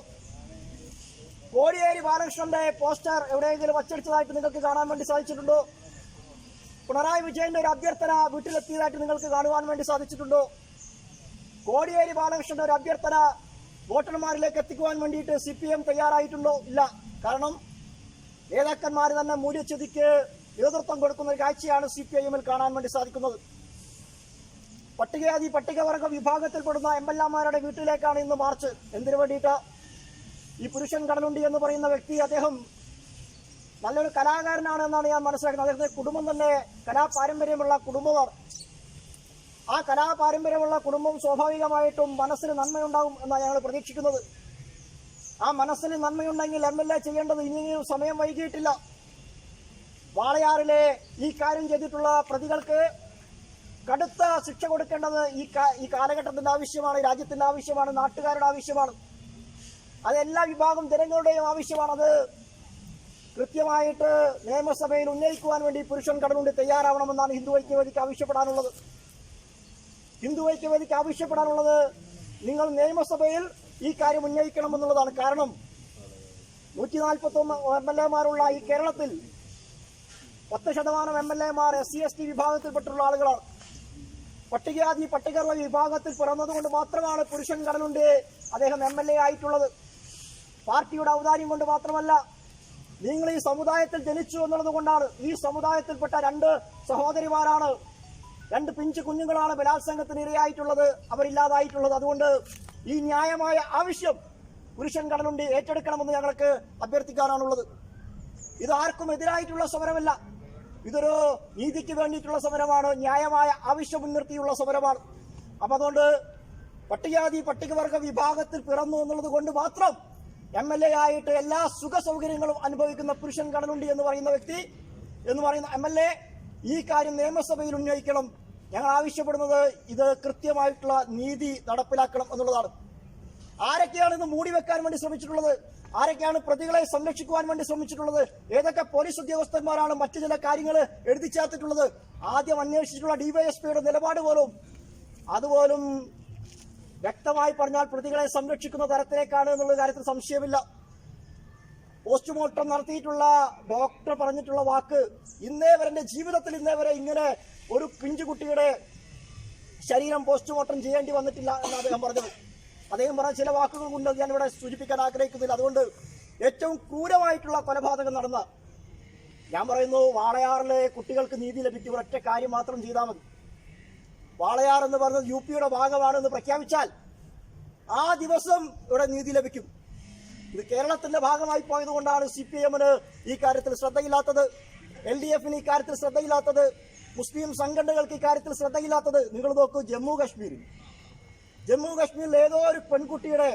കോടിയേരി ബാലകൃഷ്ണന്റെ പോസ്റ്റർ എവിടെയെങ്കിലും അച്ചടിച്ചതായിട്ട് നിങ്ങൾക്ക് കാണാൻ വേണ്ടി സാധിച്ചിട്ടുണ്ടോ? പിണറായി വിജയന്റെ ഒരു അഭ്യർത്ഥന വീട്ടിലെത്തിയതായിട്ട് നിങ്ങൾക്ക് കാണുവാൻ വേണ്ടി സാധിച്ചിട്ടുണ്ടോ? കോടിയേരി ബാലകൃഷ്ണന്റെ ഒരു അഭ്യർത്ഥന വോട്ടർമാരിലേക്ക് എത്തിക്കുവാൻ വേണ്ടിയിട്ട് സി പി എം തയ്യാറായിട്ടുണ്ടോ? ഇല്ല. കാരണം നേതാക്കന്മാർ തന്നെ മൂല്യച്യുതിക്ക് നേതൃത്വം കൊടുക്കുന്ന ഒരു കാഴ്ചയാണ് സി പി ഐ എമ്മിൽ കാണാൻ വേണ്ടി സാധിക്കുന്നത്. പട്ടികജാതി പട്ടികവർഗ വിഭാഗത്തിൽപ്പെടുന്ന എം എൽ എമാരുടെ വീട്ടിലേക്കാണ് ഇന്ന് മാർച്ച്. എന്തിനു വേണ്ടിയിട്ട്? ഈ പുരുഷൻ കടലുണ്ടി എന്ന് പറയുന്ന വ്യക്തി അദ്ദേഹം നല്ലൊരു കലാകാരനാണ് എന്നാണ് ഞാൻ മനസ്സിലാക്കുന്നത്. അദ്ദേഹത്തിന്റെ കുടുംബം തന്നെ കലാപാരമ്പര്യമുള്ള കുടുംബമാണ് ആ കലാപാരമ്പര്യമുള്ള കുടുംബം സ്വാഭാവികമായിട്ടും മനസ്സിന് നന്മയുണ്ടാകും എന്നാണ് ഞങ്ങൾ പ്രതീക്ഷിക്കുന്നത്. ആ മനസ്സിന് നന്മയുണ്ടെങ്കിൽ എം എൽ എ ചെയ്യേണ്ടത് ഇനിയും സമയം വൈകിയിട്ടില്ല. വാളയാറിലെ ഈ കാര്യം ചെയ്തിട്ടുള്ള പ്രതികൾക്ക് കടുത്ത ശിക്ഷ കൊടുക്കേണ്ടത് ഈ ഈ കാലഘട്ടത്തിന്റെ ആവശ്യമാണ് രാജ്യത്തിന്റെ ആവശ്യമാണ് നാട്ടുകാരുടെ ആവശ്യമാണ്. അത് എല്ലാ വിഭാഗം ജനങ്ങളുടെയും ആവശ്യമാണ് അത് കൃത്യമായിട്ട് നിയമസഭയിൽ ഉന്നയിക്കുവാൻ വേണ്ടി പുരുഷൻ കടന്നുകൊണ്ട് തയ്യാറാവണമെന്നാണ് ഹിന്ദു ഐക്യവേദിക്ക് ആവശ്യപ്പെടാനുള്ളത്. ഹിന്ദു ഐക്യവേദിക്ക് ആവശ്യപ്പെടാനുള്ളത് നിങ്ങൾ നിയമസഭയിൽ ഈ കാര്യം ഉന്നയിക്കണമെന്നുള്ളതാണ് കാരണം. നൂറ്റി നാൽപ്പത്തി ഒന്ന് എം എൽ എമാരുള്ള ഈ കേരളത്തിൽ പത്ത് ശതമാനം എം എൽ എമാർ എസ് സി എസ് ടി വിഭാഗത്തിൽപ്പെട്ടുള്ള ആളുകളാണ്. പട്ടികജാതി പട്ടികവർഗ വിഭാഗത്തിൽ പിറന്നതുകൊണ്ട് മാത്രമാണ് പുരുഷൻ കടലുണ്ട് അദ്ദേഹം എം എൽ എ ആയിട്ടുള്ളത്. പാർട്ടിയുടെ ഔദാര്യം കൊണ്ട് മാത്രമല്ല നിങ്ങൾ ഈ സമുദായത്തിൽ ജനിച്ചു എന്നുള്ളത് കൊണ്ടാണ് ഈ സമുദായത്തിൽപ്പെട്ട രണ്ട് സഹോദരിമാരാണ് രണ്ട് പിഞ്ചു കുഞ്ഞുങ്ങളാണ് ബലാത്സംഗത്തിന് ഇരയായിട്ടുള്ളത് അവരില്ലാതായിട്ടുള്ളത്. അതുകൊണ്ട് ഈ ന്യായമായ ആവശ്യം പുരുഷൻ കടലുണ്ട് ഏറ്റെടുക്കണമെന്ന് ഞങ്ങൾക്ക് അഭ്യർത്ഥിക്കാനാണുള്ളത്. ഇത് ആർക്കും എതിരായിട്ടുള്ള സമരമല്ല. ഇതൊരു നീതിക്ക് വേണ്ടിയിട്ടുള്ള സമരമാണ് ന്യായമായ ആവശ്യം മുൻനിർത്തിയുള്ള സമരമാണ്. അപ്പൊ അതുകൊണ്ട് പട്ടികജാതി പട്ടികവർഗ വിഭാഗത്തിൽ പിറന്നു എന്നുള്ളത് കൊണ്ട് മാത്രം എം എൽ എ ആയിട്ട് എല്ലാ സുഖ സൗകര്യങ്ങളും അനുഭവിക്കുന്ന പുരുഷൻ കടലുണ്ടി എന്ന് പറയുന്ന വ്യക്തി എന്ന് പറയുന്ന എം എൽ എ ഈ കാര്യം നിയമസഭയിൽ ഉന്നയിക്കണം. ഞങ്ങൾ ആവശ്യപ്പെടുന്നത് ഇത് കൃത്യമായിട്ടുള്ള നീതി നടപ്പിലാക്കണം എന്നുള്ളതാണ്. ആരൊക്കെയാണ് ഇത് മൂടി വെക്കാൻ വേണ്ടി ശ്രമിച്ചിട്ടുള്ളത്? ആരൊക്കെയാണ് പ്രതികളെ സംരക്ഷിക്കുവാൻ വേണ്ടി ശ്രമിച്ചിട്ടുള്ളത്? ഏതൊക്കെ പോലീസ് ഉദ്യോഗസ്ഥന്മാരാണ് മറ്റു ചില കാര്യങ്ങൾ എഴുതി ചേർത്തിട്ടുള്ളത്? ആദ്യം അന്വേഷിച്ചിട്ടുള്ള ഡിവൈഎസ്പിയുടെ നിലപാട് പോലും. അതുപോലും വ്യക്തമായി പറഞ്ഞാൽ പ്രതികളെ സംരക്ഷിക്കുന്ന തരത്തിലേക്കാണ് എന്നുള്ള കാര്യത്തിൽ സംശയമില്ല. പോസ്റ്റ്മോർട്ടം നടത്തിയിട്ടുള്ള ഡോക്ടർ പറഞ്ഞിട്ടുള്ള വാക്ക് ഇന്നേ വരെ ജീവിതത്തിൽ ഇന്നേ വരെ ഇങ്ങനെ ഒരു പിഞ്ചുകുട്ടിയുടെ ശരീരം പോസ്റ്റ്മോർട്ടം ചെയ്യേണ്ടി വന്നിട്ടില്ല എന്ന് അദ്ദേഹം പറഞ്ഞത്. അദ്ദേഹം പറഞ്ഞ ചില വാക്കുകൾ കൊണ്ട് ഞാൻ ഇവിടെ സൂചിപ്പിക്കാൻ ആഗ്രഹിക്കുന്നില്ല. അതുകൊണ്ട് ഏറ്റവും ക്രൂരമായിട്ടുള്ള കൊലപാതകം നടന്ന ഞാൻ പറയുന്നു വാളയാറിലെ കുട്ടികൾക്ക് നീതി ലഭിക്കും. ഒറ്റ കാര്യം മാത്രം ചെയ്താൽ മതി. വാളയാർ എന്ന് പറഞ്ഞത് യു പിയുടെ ഭാഗമാണെന്ന് പ്രഖ്യാപിച്ചാൽ ആ ദിവസം ഇവിടെ നീതി ലഭിക്കും. ഇത് കേരളത്തിന്റെ ഭാഗമായി പോയതുകൊണ്ടാണ് സി പി എമ്മിന് ഈ കാര്യത്തിൽ ശ്രദ്ധയില്ലാത്തത്. എൽ ഡി എഫിന് ഈ കാര്യത്തിൽ ശ്രദ്ധയില്ലാത്തത്. മുസ്ലിം സംഘടനകൾക്ക് ഇക്കാര്യത്തിൽ ശ്രദ്ധയില്ലാത്തത്. നിങ്ങൾ നോക്കൂ ജമ്മു കാശ്മീരിൽ. ജമ്മു കാശ്മീരിൽ ഏതോ ഒരു പെൺകുട്ടിയുടെ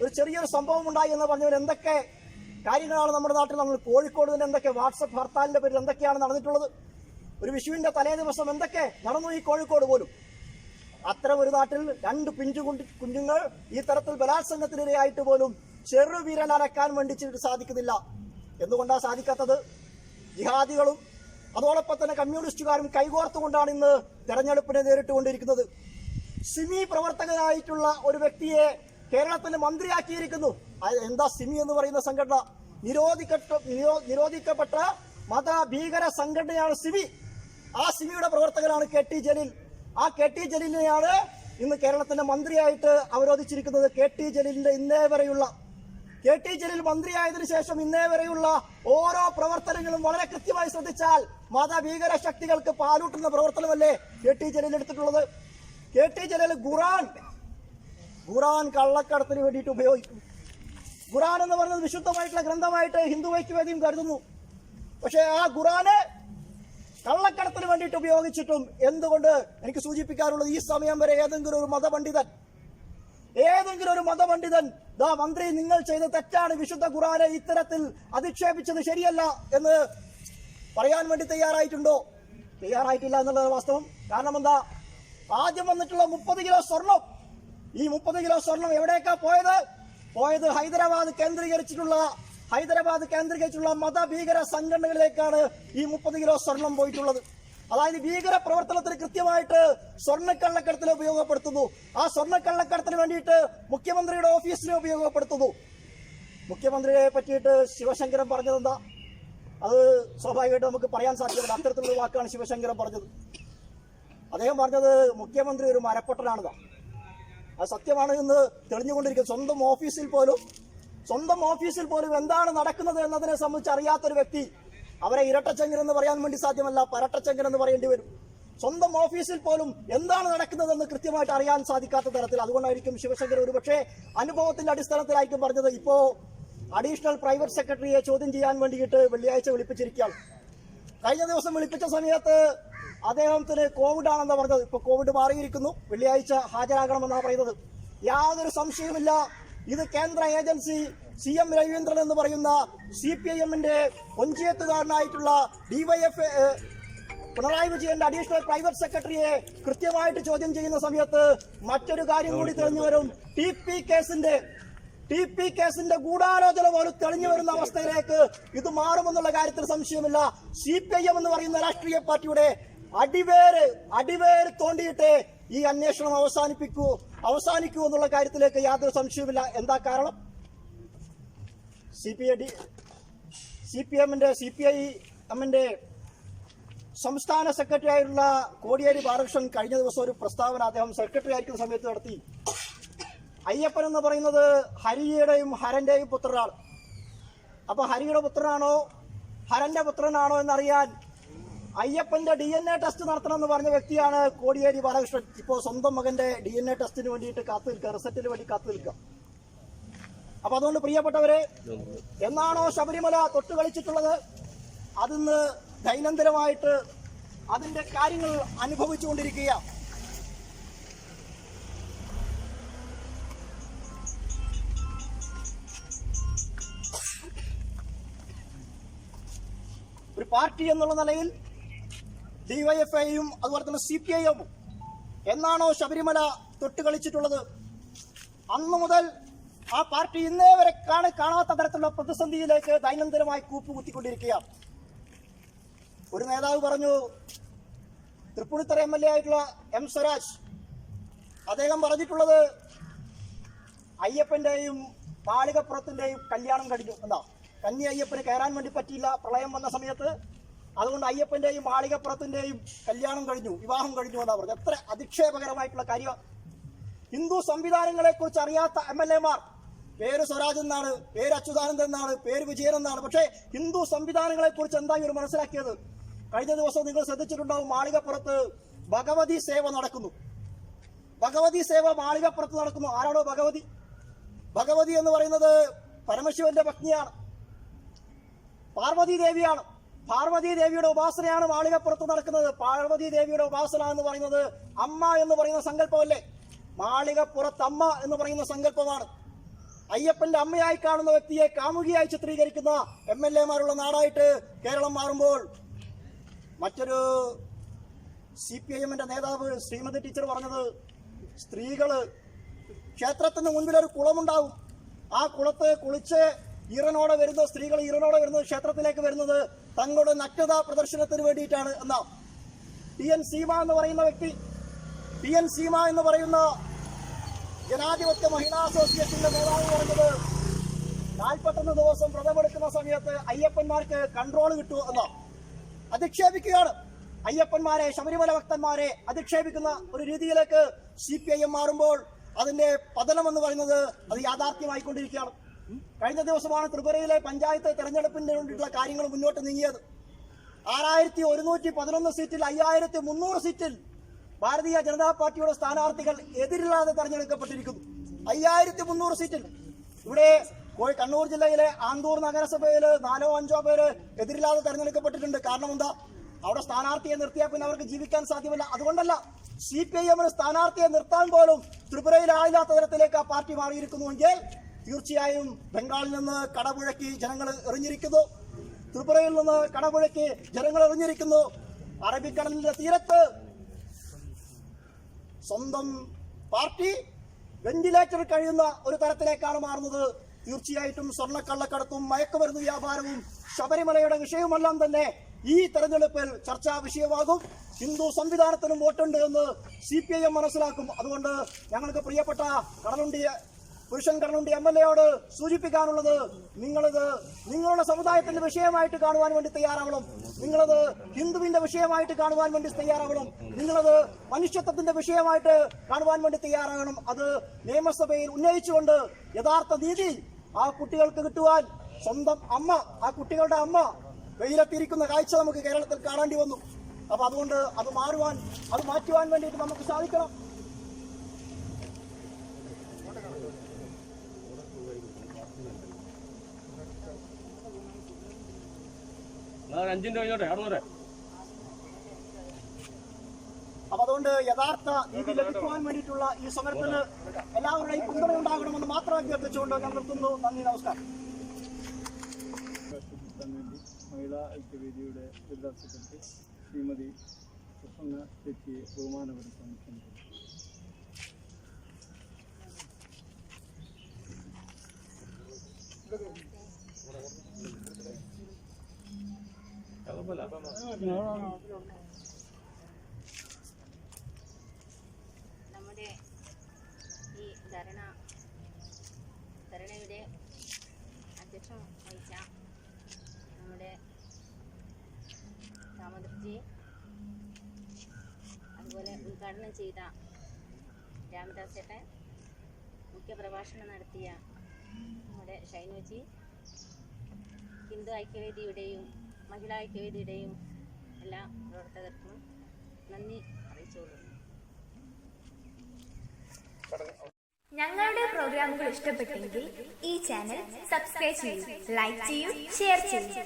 ഒരു ചെറിയൊരു സംഭവം ഉണ്ടായി എന്ന് പറഞ്ഞവർ എന്തൊക്കെ കാര്യങ്ങളാണ് നമ്മുടെ നാട്ടിൽ നമ്മൾ കോഴിക്കോട് തന്നെ എന്തൊക്കെ വാട്സപ്പ് ഹർത്താലിന്റെ പേരിൽ എന്തൊക്കെയാണ് നടന്നിട്ടുള്ളത്? ഒരു വിഷുവിന്റെ തലേ ദിവസം എന്തൊക്കെ നടന്നു ഈ കോഴിക്കോട് പോലും? അത്തരം ഒരു നാട്ടിൽ രണ്ട് പിഞ്ചു കുഞ്ഞുങ്ങൾ ഈ തരത്തിൽ ബലാത്സംഗത്തിനിരയായിട്ട് പോലും ചെറുവിരൽ അരക്കാൻ വേണ്ടി സാധിക്കുന്നില്ല. എന്തുകൊണ്ടാണ് സാധിക്കാത്തത്? ജിഹാദികളും അതോടൊപ്പം തന്നെ കമ്മ്യൂണിസ്റ്റുകാരും കൈകോർത്തുകൊണ്ടാണ് ഇന്ന് തെരഞ്ഞെടുപ്പിനെ നേരിട്ടുകൊണ്ടിരിക്കുന്നത്. സിമി പ്രവർത്തകനായിട്ടുള്ള ഒരു വ്യക്തിയെ കേരളത്തിന്റെ മന്ത്രിയാക്കിയിരിക്കുന്നു. എന്താ സിമി എന്ന് പറയുന്ന സംഘടന? നിരോധിക്കപ്പെട്ട നിരോധിക്കപ്പെട്ട മത ഭീകര സംഘടനയാണ് സിമി. ആ സിമിയുടെ പ്രവർത്തകനാണ് കെ ടി ജലീൽ. ആ കെ ടി ജലീലിനെയാണ് ഇന്ന് കേരളത്തിന്റെ മന്ത്രിയായിട്ട് അവരോധിച്ചിരിക്കുന്നത് കെ ടി ജലീലിന്റെ ഇന്നേ വരെയുള്ള. കെ ടി ജലീൽ മന്ത്രിയായതിനു ശേഷം ഇന്നേ വരെയുള്ള ഓരോ പ്രവർത്തനങ്ങളും വളരെ കൃത്യമായി ശ്രദ്ധിച്ചാൽ മതഭീകര ശക്തികൾക്ക് പാലൂട്ടുന്ന പ്രവർത്തനമല്ലേ കെ ടി ജലീൽ എടുത്തിട്ടുള്ളത്? കെ ടി ജലീൽ ഖുറാൻ ഖുറാൻ കള്ളക്കടത്തിന് വേണ്ടിയിട്ട് ഉപയോഗിക്കും. ഖുറാൻ എന്ന് പറയുന്നത് വിശുദ്ധമായിട്ടുള്ള ഗ്രന്ഥമായിട്ട് ഹിന്ദു ഐക്യവേദിയും കരുതുന്നു. പക്ഷേ ആ ഖുറാന് കള്ളക്കടത്തിന് വേണ്ടിയിട്ട് ഉപയോഗിച്ചിട്ടും എന്തുകൊണ്ട് എനിക്ക് സൂചിപ്പിക്കാറുള്ളത് ഈ സമയം വരെ ഏതെങ്കിലും ഒരു മതപണ്ഡിതൻ ഏതെങ്കിലും ഒരു മതപണ്ഡിതൻ ദാ മന്ത്രി നിങ്ങൾ ചെയ്ത തെറ്റാണ് വിശുദ്ധ ഖുറാനെ ഇത്തരത്തിൽ അധിക്ഷേപിച്ചത് ശരിയല്ല എന്ന് പറയാൻ വേണ്ടി തയ്യാറായിട്ടുണ്ടോ? തയ്യാറായിട്ടില്ല എന്നുള്ളതാണ് വാസ്തവം. കാരണം എന്താ? ആദ്യം വന്നിട്ടുള്ള മുപ്പത് കിലോ സ്വർണം. ഈ മുപ്പത് കിലോ സ്വർണം എവിടേക്കാ പോയത്? പോയത് ഹൈദരാബാദ് കേന്ദ്രീകരിച്ചിട്ടുള്ള ഹൈദരാബാദ് കേന്ദ്രീകരിച്ചുള്ള മതഭീകര സംഘടനകളിലേക്കാണ് ഈ മുപ്പത് കിലോ സ്വർണം പോയിട്ടുള്ളത്. അതായത് ഭീകര പ്രവർത്തനത്തിന് കൃത്യമായിട്ട് സ്വർണക്കള്ളക്കടത്തിന് ഉപയോഗപ്പെടുത്തുന്നു. ആ സ്വർണക്കള്ളക്കടത്തിന് വേണ്ടിയിട്ട് മുഖ്യമന്ത്രിയുടെ ഓഫീസിനെ ഉപയോഗപ്പെടുത്തുന്നു. മുഖ്യമന്ത്രിയെ പറ്റിയിട്ട് ശിവശങ്കരൻ പറഞ്ഞതെന്താ? അത് സ്വാഭാവികമായിട്ട് നമുക്ക് പറയാൻ സാധ്യമല്ല അത്തരത്തിലുള്ള വാക്കാണ് ശിവശങ്കരൻ പറഞ്ഞത്. അദ്ദേഹം പറഞ്ഞത് മുഖ്യമന്ത്രി ഒരു മരപ്പൊട്ടനാണെന്നാ അത് സത്യമാണ് എന്ന് തെളിഞ്ഞുകൊണ്ടിരിക്കുന്നത് സ്വന്തം ഓഫീസിൽ പോലും സ്വന്തം ഓഫീസിൽ പോലും എന്താണ് നടക്കുന്നത് എന്നതിനെ സംബന്ധിച്ച് അറിയാത്തൊരു വ്യക്തി അവരെ ഇരട്ടച്ചങ്കൻ എന്ന് പറയാൻ വേണ്ടി സാധ്യമല്ല പരട്ടച്ചങ്കൻ എന്ന് പറയേണ്ടി വരും. സ്വന്തം ഓഫീസിൽ പോലും എന്താണ് നടക്കുന്നതെന്ന് കൃത്യമായിട്ട് അറിയാൻ സാധിക്കാത്ത തരത്തിൽ. അതുകൊണ്ടായിരിക്കും ശിവശങ്കർ ഒരുപക്ഷെ അനുഭവത്തിന്റെ അടിസ്ഥാനത്തിലായിരിക്കും പറഞ്ഞത് ഇപ്പോ അഡീഷണൽ പ്രൈവറ്റ് സെക്രട്ടറിയെ ചോദ്യം ചെയ്യാൻ വേണ്ടിയിട്ട് വെള്ളിയാഴ്ച വിളിപ്പിച്ചിരിക്കുകയാണ്. കഴിഞ്ഞ ദിവസം വിളിപ്പിച്ച സമയത്ത് അദ്ദേഹത്തിന് കോവിഡ് ആണെന്ന് പറഞ്ഞത്. ഇപ്പൊ കോവിഡ് മാറിയിരിക്കുന്നു. വെള്ളിയാഴ്ച ഹാജരാകണമെന്നാണ് പറയുന്നത്. യാതൊരു സംശയവുമില്ല. ഇത് കേന്ദ്ര ഏജൻസി സി എം രവീന്ദ്രൻ എന്ന് പറയുന്ന സി പി ഐ എമ്മിന്റെ കൊഞ്ചിയത്തുകാരനായിട്ടുള്ള ഡിവൈഎഫ് പിണറായി വിജയന്റെ അഡീഷണൽ പ്രൈവറ്റ് സെക്രട്ടറിയെ കൃത്യമായിട്ട് ചോദ്യം ചെയ്യുന്ന സമയത്ത് മറ്റൊരു കാര്യം കൂടി തെളിഞ്ഞു വരും. ടി പി കേസിന്റെ ടി പി കേസിന്റെ ഗൂഢാലോചന പോലും തെളിഞ്ഞു വരുന്ന അവസ്ഥയിലേക്ക് ഇത് മാറുമെന്നുള്ള കാര്യത്തിൽ സംശയമില്ല. സി പി ഐ എം എന്ന് പറയുന്ന രാഷ്ട്രീയ പാർട്ടിയുടെ അടിവേര് അടിവേര് തോണ്ടിയിട്ട് ഈ അന്വേഷണം അവസാനിപ്പിക്കൂ അവസാനിക്കൂ എന്നുള്ള കാര്യത്തിലേക്ക് യാതൊരു സംശയവുമില്ല. എന്താ കാരണം? C P I D C P എമ്മിന്റെ സി പി ഐ എമ്മിന്റെ സംസ്ഥാന സെക്രട്ടറി ആയിട്ടുള്ള കോടിയേരി ബാലകൃഷ്ണൻ കഴിഞ്ഞ ദിവസം ഒരു പ്രസ്താവന അദ്ദേഹം സെക്രട്ടറി ആയിരിക്കുന്ന സമയത്ത് നടത്തി. അയ്യപ്പൻ എന്ന് പറയുന്നത് ഹരിയുടെയും ഹരന്റെയും പുത്രനാണ്. അപ്പൊ ഹരിയുടെ പുത്രനാണോ ഹരന്റെ പുത്രനാണോ എന്നറിയാൻ അയ്യപ്പന്റെ ഡി എൻ എ ടെസ്റ്റ് നടത്തണമെന്ന് പറഞ്ഞ വ്യക്തിയാണ് കോടിയേരി ബാലകൃഷ്ണൻ. ഇപ്പോൾ സ്വന്തം മകന്റെ ഡി എൻ എ ടെസ്റ്റിന് വേണ്ടിയിട്ട് കാത്തു നിൽക്കുക റിസൾട്ടിന് വേണ്ടി കാത്തു നിൽക്കുക. അപ്പൊ അതുകൊണ്ട് പ്രിയപ്പെട്ടവരെ എന്നാണോ ശബരിമല തൊട്ട് കളിച്ചിട്ടുള്ളത്? അതിന്ന് ദൈനംദിനമായിട്ട് അതിന്റെ കാര്യങ്ങൾ അനുഭവിച്ചുകൊണ്ടിരിക്കുകയാണ്. ഒരു പാർട്ടി എന്നുള്ള നിലയിൽ ഡിവൈഎഫ്ഐയും അതുപോലെ തന്നെ സി പി ഐ എമ്മും എന്നാണോ ശബരിമല തൊട്ട് കളിച്ചിട്ടുള്ളത് അന്നു മുതൽ ആ പാർട്ടി ഇന്നേ വരെ കാണ കാണാത്ത തരത്തിലുള്ള പ്രതിസന്ധിയിലേക്ക് ദൈനംദിനമായി കൂപ്പുകുത്തിക്കൊണ്ടിരിക്കുകയാണ്. ഒരു നേതാവ് പറഞ്ഞു തൃപ്പൂണിത്തറ എം എൽ എ ആയിട്ടുള്ള എം സ്വരാജ് അദ്ദേഹം പറഞ്ഞിട്ടുള്ളത് അയ്യപ്പന്റെയും മാളികപ്പുറത്തിന്റെയും കല്യാണം കഴിഞ്ഞു എന്താ കന്നി അയ്യപ്പന് കയറാൻ വേണ്ടി പറ്റിയില്ല പ്രളയം വന്ന സമയത്ത് അതുകൊണ്ട് അയ്യപ്പന്റെയും മാളികപ്പുറത്തിന്റെയും കല്യാണം കഴിഞ്ഞു വിവാഹം കഴിഞ്ഞു എന്നാ പറഞ്ഞത്. എത്ര അധിക്ഷേപകരമായിട്ടുള്ള കാര്യം ഹിന്ദു സംവിധാനങ്ങളെ കുറിച്ച് അറിയാത്ത എം എൽ എമാർ പേര് സ്വരാജ് എന്നാണ് പേര് അച്യുതാനന്ദ എന്നാണ് പേര് വിജയൻ എന്നാണ്. പക്ഷേ ഹിന്ദു സംവിധാനങ്ങളെ കുറിച്ച് എന്താ ഇവർ മനസ്സിലാക്കിയത്? കഴിഞ്ഞ ദിവസം നിങ്ങൾ ശ്രദ്ധിച്ചിട്ടുണ്ടാവും മാളികപ്പുറത്ത് ഭഗവതി സേവ നടക്കുന്നു. ഭഗവതി സേവ മാളികപ്പുറത്ത് നടക്കുന്നു. ആരാണോ ഭഗവതി? ഭഗവതി എന്ന് പറയുന്നത് പരമശിവന്റെ പത്നിയാണ്. പാർവതി ദേവിയാണ് പാർവതി ദേവിയുടെ ഉപാസനയാണ് മാളികപ്പുറത്ത് നടക്കുന്നത്. പാർവതി ദേവിയുടെ ഉപാസന എന്ന് പറയുന്നത് അമ്മ എന്ന് പറയുന്ന സങ്കല്പമല്ലേ? മാളികപ്പുറത്ത് അമ്മ എന്ന് പറയുന്ന സങ്കല്പമാണ്. അയ്യപ്പന്റെ അമ്മയായി കാണുന്ന വ്യക്തിയെ കാമുകിയായി ചിത്രീകരിക്കുന്ന എം എൽ എമാരുള്ള നാടായിട്ട് കേരളം മാറുമ്പോൾ മറ്റൊരു സി പി ഐ എമ്മിന്റെ നേതാവ് ശ്രീമതി ടീച്ചർ പറഞ്ഞത് സ്ത്രീകൾ ക്ഷേത്രത്തിന് മുൻപിൽ ഒരു കുളമുണ്ടാവും. ആ കുളത്ത് കുളിച്ച് ഈറനോടെ വരുന്ന സ്ത്രീകൾ ഈറനോടെ വരുന്നത് ക്ഷേത്രത്തിലേക്ക് വരുന്നത് തങ്ങളുടെ നഗ്നതാ പ്രദർശനത്തിന് വേണ്ടിയിട്ടാണ് എന്നാ. ടി എൻ സീമ എന്ന് പറയുന്ന വ്യക്തി ടി എൻ സീമ എന്ന് പറയുന്ന ജനാധിപത്യ മഹിളാ അസോസിയേഷന്റെ നേതാവ് പറഞ്ഞത് നാൽപ്പത്തൊന്ന് ദിവസം വ്രതമെടുക്കുന്ന സമയത്ത് അയ്യപ്പന്മാർക്ക് കൺട്രോൾ കിട്ടൂ എന്നോ. അധിക്ഷേപിക്കുകയാണ്. അയ്യപ്പന്മാരെ ശബരിമല ഭക്തന്മാരെ അധിക്ഷേപിക്കുന്ന ഒരു രീതിയിലേക്ക് സി പി ഐ എം മാറുമ്പോൾ അതിന്റെ പതനം എന്ന് പറയുന്നത് അത് യാഥാർത്ഥ്യമായിക്കൊണ്ടിരിക്കുകയാണ്. കഴിഞ്ഞ ദിവസമാണ് ത്രിപുരയിലെ പഞ്ചായത്ത് തെരഞ്ഞെടുപ്പിന് വേണ്ടിയിട്ടുള്ള കാര്യങ്ങൾ മുന്നോട്ട് നീങ്ങിയത്. ആറായിരത്തി ഒരുന്നൂറ്റി പതിനൊന്ന് സീറ്റിൽ അയ്യായിരത്തി മുന്നൂറ് സീറ്റിൽ ഭാരതീയ ജനതാ പാർട്ടിയുടെ സ്ഥാനാർത്ഥികൾ എതിരില്ലാതെ തെരഞ്ഞെടുക്കപ്പെട്ടിരിക്കുന്നു. അയ്യായിരത്തി മുന്നൂറ് സീറ്റിൽ ഇവിടെ കണ്ണൂർ ജില്ലയിലെ ആന്തൂർ നഗരസഭയിൽ നാലോ അഞ്ചോ പേര് എതിരില്ലാതെ തെരഞ്ഞെടുക്കപ്പെട്ടിട്ടുണ്ട്. കാരണം എന്താ? അവിടെ സ്ഥാനാർത്ഥിയെ നിർത്തിയാൽ പിന്നെ അവർക്ക് ജീവിക്കാൻ സാധ്യമല്ല. അതുകൊണ്ടല്ല സി പി ഐ എമ്മിന് സ്ഥാനാർത്ഥിയെ നിർത്താൻ പോലും ത്രിപുരയിലായില്ലാത്ത തരത്തിലേക്ക് ആ പാർട്ടി മാറിയിരിക്കുന്നുവെങ്കിൽ തീർച്ചയായും ബംഗാളിൽ നിന്ന് കടപുഴക്കി ജനങ്ങൾ എറിഞ്ഞിരിക്കുന്നു. ത്രിപുരയിൽ നിന്ന് കടപുഴക്കി ജനങ്ങൾ എറിഞ്ഞിരിക്കുന്നു. അറബിക്കടലിന്റെ തീരത്ത് സ്വന്തം പാർട്ടി വെന്റിലേറ്റർ കഴിയുന്ന ഒരു തരത്തിലേക്കാണ് മാറുന്നത്. തീർച്ചയായിട്ടും സ്വർണക്കള്ളക്കടത്തും മയക്കുമരുന്ന് വ്യാപാരവും ശബരിമലയുടെ വിഷയവുമെല്ലാം തന്നെ ഈ തെരഞ്ഞെടുപ്പിൽ ചർച്ചാ വിഷയമാകും. ഹിന്ദു സംവിധാനത്തിനും വോട്ടുണ്ട് എന്ന് സി പി ഐ എം മനസ്സിലാക്കും. അതുകൊണ്ട് ഞങ്ങൾക്ക് പ്രിയപ്പെട്ട കടലുണ്ടി പുരുഷൻ കർണുണ്ടി എം എൽ എയോട് സൂചിപ്പിക്കാനുള്ളത് നിങ്ങളിത് നിങ്ങളുടെ സമുദായത്തിന്റെ വിഷയമായിട്ട് കാണുവാൻ വേണ്ടി തയ്യാറാവണം. നിങ്ങളത് ഹിന്ദുവിന്റെ വിഷയമായിട്ട് കാണുവാൻ വേണ്ടി തയ്യാറാവണം. നിങ്ങളത് മനുഷ്യത്വത്തിന്റെ വിഷയമായിട്ട് കാണുവാൻ വേണ്ടി തയ്യാറാകണം. അത് നിയമസഭയിൽ ഉന്നയിച്ചുകൊണ്ട് യഥാർത്ഥ നീതി ആ കുട്ടികൾക്ക് കിട്ടുവാൻ സ്വന്തം അമ്മ ആ കുട്ടികളുടെ അമ്മ വെയിലെത്തിയിരിക്കുന്ന കാഴ്ച നമുക്ക് കേരളത്തിൽ കാണേണ്ടി വന്നു. അപ്പൊ അതുകൊണ്ട് അത് മാറുവാൻ അത് മാറ്റുവാൻ വേണ്ടിയിട്ട് നമുക്ക് സാധിക്കണം. അഞ്ചിന്റെ കഴിഞ്ഞോട്ടെ അവിടെ അപ്പൊ അതുകൊണ്ട് യഥാർത്ഥ നീതി ലഭിക്കുവാൻ വേണ്ടിയിട്ടുള്ള ഈ സമരത്തിന് എല്ലാവരുടെയും പിന്തുണ ഉണ്ടാകണമെന്ന് മാത്രം അഭ്യർത്ഥിച്ചുകൊണ്ട് ഞാൻ നിർത്തുന്നു. നന്ദി നമസ്കാരം. മഹിളാ ഐക്യവേദിയുടെ ജില്ലാ സെക്രട്ടറി ശ്രീമതി പ്രസന്ന ചേച്ചിയെ ബഹുമാനപ്പെടുത്താൻ ക്ഷണിക്കുന്നു. നമ്മുടെ ഈ ധരണ ധരണയുടെ അധ്യക്ഷം വഹിച്ച നമ്മുടെ ദാമോദർജി അതുപോലെ ഉദ്ഘാടനം ചെയ്ത രാമദാസ് ചേട്ടൻ മുഖ്യപ്രഭാഷണം നടത്തിയ നമ്മുടെ ഷൈനുജി ഹിന്ദു ഐക്യവേദിയുടെയും മഹിളാ ഐക്യവേദിയുടെയും എല്ലാ പ്രവർത്തകർക്കും നന്ദി അറിയിച്ചുകൊള്ളുന്നു. ഞങ്ങളുടെ പ്രോഗ്രാമുകൾ ഇഷ്ടപ്പെട്ടെങ്കിൽ ഈ ചാനൽ സബ്സ്ക്രൈബ് ചെയ്യൂ ലൈക്ക് ചെയ്യൂ ഷെയർ ചെയ്യൂ.